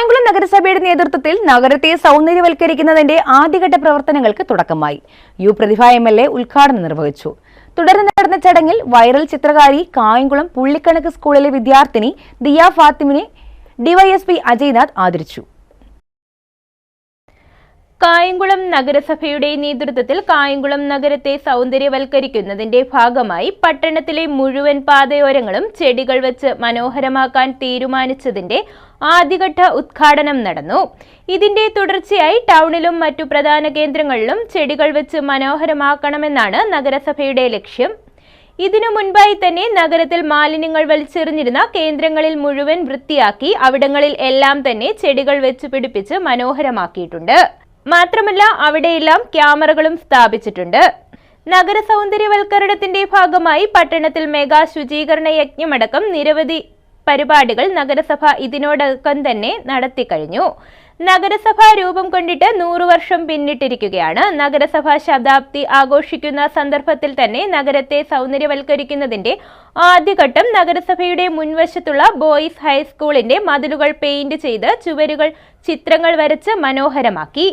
കായംകുളം നഗരസഭയുടെ നേതൃത്വത്തിൽ നഗരത്തെ സൗന്ദര്യവൽക്കരിക്കുന്നതിന്റെ ആദ്യഘട്ട പ്രവർത്തനങ്ങൾക്ക് തുടക്കമായി. U Prathibha M L A ഉദ്ഘാടനം നിർവഹിച്ചു. തുടർന്ന് നടന്ന ചടങ്ങിൽ വൈറൽ ചിത്രകാരി കായംകുളം പുള്ളിക്കണക്ക് സ്കൂളിലെ വിദ്യാർത്ഥിനി ദിയ ഫാത്തിമിനെ ഡിവൈഎസ്പി അജയ്നാഥ് ആദരിച്ചു. കായംകുളം നഗരസഭയുടെ നേതൃത്വത്തിൽ കായംകുളം നഗരത്തെ സൗന്ദര്യവൽക്കരിക്കുന്നതിന്റെ ഭാഗമായി പട്ടണത്തിലെ മുഴുവൻ പാതയോരങ്ങളും ചെടികൾ വെച്ച് മനോഹരമാക്കാൻ തീരുമാനിച്ചതിന്റെ ആദ്യഘട്ട ഉദ്ഘാടനം നടന്നു. ഇതിന്റെ തുടർച്ചയായി ടൗണിലും മറ്റു പ്രധാന കേന്ദ്രങ്ങളിലും ചെടികൾ വെച്ച് മനോഹരമാക്കണമെന്നാണ് നഗരസഭയുടെ ലക്ഷ്യം. ഇതിനു മുൻപായി തന്നെ നഗരത്തിൽ മാലിന്യങ്ങൾ വലിച്ചെറിഞ്ഞിരുന്ന കേന്ദ്രങ്ങളിൽ മുഴുവൻ വൃത്തിയാക്കി അവിടങ്ങളിൽ എല്ലാം തന്നെ ചെടികൾ വെച്ച് പിടിപ്പിച്ച് മനോഹരമാക്കിയിട്ടുണ്ട്. മാത്രമല്ല അവിടെയെല്ലാം ക്യാമറകളും സ്ഥാപിച്ചിട്ടുണ്ട്. നഗര സൗന്ദര്യവൽക്കരണത്തിന്റെ ഭാഗമായി പട്ടണത്തിൽ മെഗാ ശുചീകരണ യജ്ഞമടക്കം നിരവധി പരിപാടികൾ നഗരസഭ ഇതിനോടകം തന്നെ നടത്തിക്കഴിഞ്ഞു. നഗരസഭ രൂപം കൊണ്ടിട്ട് നൂറു വർഷം പിന്നിട്ടിരിക്കുകയാണ്. നഗരസഭ ശതാബ്ദി ആഘോഷിക്കുന്ന സന്ദർഭത്തിൽ തന്നെ നഗരത്തെ സൗന്ദര്യവൽക്കരിക്കുന്നതിന്റെ ആദ്യഘട്ടം നഗരസഭയുടെ മുൻവശത്തുള്ള ബോയ്സ് ഹൈസ്കൂളിന്റെ മതിലുകൾ പെയിന്റ് ചെയ്ത് ചുവരുകൾ ചിത്രങ്ങൾ വരച്ച് മനോഹരമാക്കി.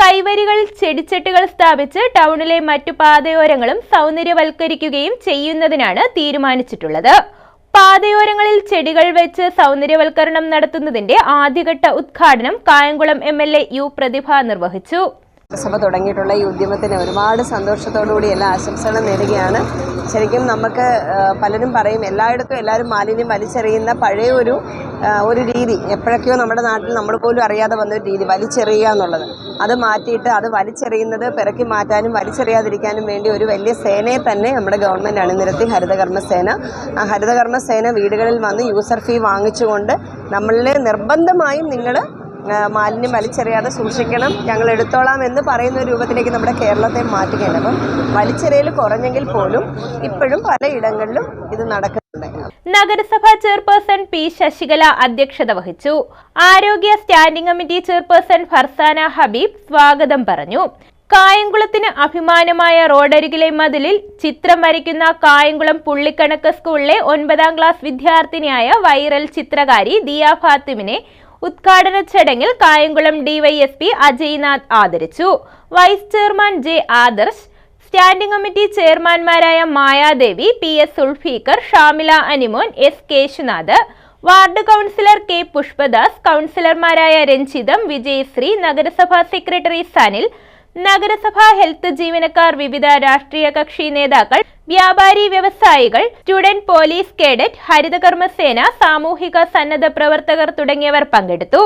കൈവരികൾ ചെടിച്ചട്ടികൾ സ്ഥാപിച്ച് ടൗണിലെ മറ്റു പാതയോരങ്ങളും സൗന്ദര്യവൽക്കരിക്കുകയും ചെയ്യുന്നതിനാണ് തീരുമാനിച്ചിട്ടുള്ളത്. പാതയോരങ്ങളിൽ ചെടികൾ വെച്ച് സൗന്ദര്യവൽക്കരണം നടത്തുന്നതിന്റെ ആദ്യഘട്ട ഉദ്ഘാടനം Kayamkulam M L A U Prathibha നിർവഹിച്ചു. സഭ തുടങ്ങിയിട്ടുള്ള ഈ ഉദ്യമത്തിന് ഒരുപാട് സന്തോഷത്തോടുകൂടി എല്ലാ ആശംസകളും നേടുകയാണ് ശരിക്കും നമുക്ക് പലരും പറയും എല്ലായിടത്തും എല്ലാവരും മാലിന്യം വലിച്ചെറിയുന്ന പഴയ ഒരു ഒരു രീതി. എപ്പോഴൊക്കെയോ നമ്മുടെ നാട്ടിൽ നമ്മൾ പോലും അറിയാതെ വന്ന ഒരു രീതി വലിച്ചെറിയുക എന്നുള്ളത്. അത് മാറ്റിയിട്ട് അത് വലിച്ചെറിയുന്നത് പിറക്കി മാറ്റാനും വലിച്ചെറിയാതിരിക്കാനും വേണ്ടി ഒരു വലിയ സേനയെ തന്നെ നമ്മുടെ ഗവൺമെന്റ് അണിനിരത്തി ഹരിതകർമ്മസേന ആ ഹരിതകർമ്മ സേന വീടുകളിൽ വന്ന് യൂസർ ഫീ വാങ്ങിച്ചുകൊണ്ട് നമ്മളിലെ നിർബന്ധമായും നിങ്ങൾ മാലിന്യം വലിച്ചെറിയാതെ സൂക്ഷിക്കണം. ഞങ്ങൾ എടുത്തോളാം എന്ന് പറയുന്ന രൂപത്തിലേക്ക് നമ്മുടെ കേരളത്തെ മാറ്റുകയാണ്. അപ്പം വലിച്ചെറിയൽ കുറഞ്ഞെങ്കിൽ പോലും ഇപ്പോഴും പലയിടങ്ങളിലും ഇത് നടക്കുന്നുണ്ട് നഗരസഭാ ചെയർപേഴ്സൺ പി ശശികല അധ്യക്ഷത വഹിച്ചു. ആരോഗ്യ standing committee chairperson Farsana Habeeb സ്വാഗതം പറഞ്ഞു. കായംകുളത്തിന് അഭിമാനമായ റോഡരികിലെ മതിലിൽ ചിത്രം വരയ്ക്കുന്ന കായംകുളം പുള്ളിക്കണക്ക് സ്കൂളിലെ ഒൻപതാം ക്ലാസ് വിദ്യാർത്ഥിനിയായ വൈറൽ ചിത്രകാരി ദിയ ഫാത്തിമിനെ ഉദ്ഘാടന ചടങ്ങിൽ കായംകുളം ഡിവൈഎസ്പി അജയ്നാഥ് ആദരിച്ചു. Vice chairman J Adarsh standing committee ചെയർമാൻമാരായ Mayadevi P S Sulfikar Shamila Animon S Keshunath ward councillor K Pushpadas കൗൺസിലർമാരായ രഞ്ജിതം വിജയശ്രീ നഗരസഭാ സെക്രട്ടറി സനിൽ നഗരസഭാ ഹെൽത്ത് ജീവനക്കാർ വിവിധ രാഷ്ട്രീയ കക്ഷി നേതാക്കൾ വ്യാപാരി വ്യവസായികൾ സ്റ്റുഡന്റ് പോലീസ് കേഡറ്റ് ഹരിതകർമ്മസേന സാമൂഹിക സന്നദ്ധ പ്രവർത്തകർ തുടങ്ങിയവർ പങ്കെടുത്തു.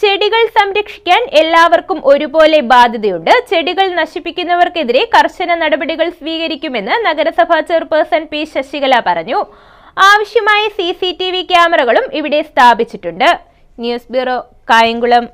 ചെടികൾ സംരക്ഷിക്കാൻ എല്ലാവർക്കും ഒരുപോലെ ബാധ്യതയുണ്ട്. ചെടികൾ നശിപ്പിക്കുന്നവർക്കെതിരെ കർശന നടപടികൾ സ്വീകരിക്കുമെന്ന് നഗരസഭാ ചെയർപേഴ്സൺ പി ശശികല പറഞ്ഞു. ആവശ്യമായ സി ക്യാമറകളും ഇവിടെ സ്ഥാപിച്ചിട്ടുണ്ട്. News bureau Kayamkulam.